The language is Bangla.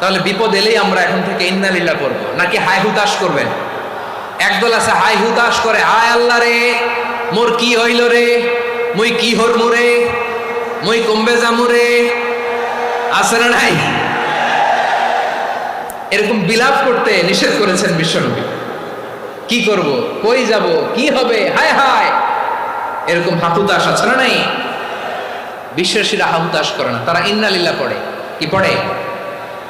তাহলে বিপদ এলেই আমরা এখন থেকে ইন্নালিল্লাহ করব নাকি হাই হুতাশ করবেন? একদল আছে হাই হুতাশ করে, হায় আল্লাহ রে, মোর কি হইল রে? মুই কি হর মুরে মুই কমবে যামু রে? আছে না নাই? এরকম বিলাপ করতে নিষেধ করেছেন বিশ্বনবী। কি করব? কই যাব? কি হবে? হায় হায়! এরকম হাহুতাশ আছে না নাই? বিশ্বাসীরা হাহুতাশ করে না। তারা ইন্নালিল্লাহ পড়ে। কি পড়ে?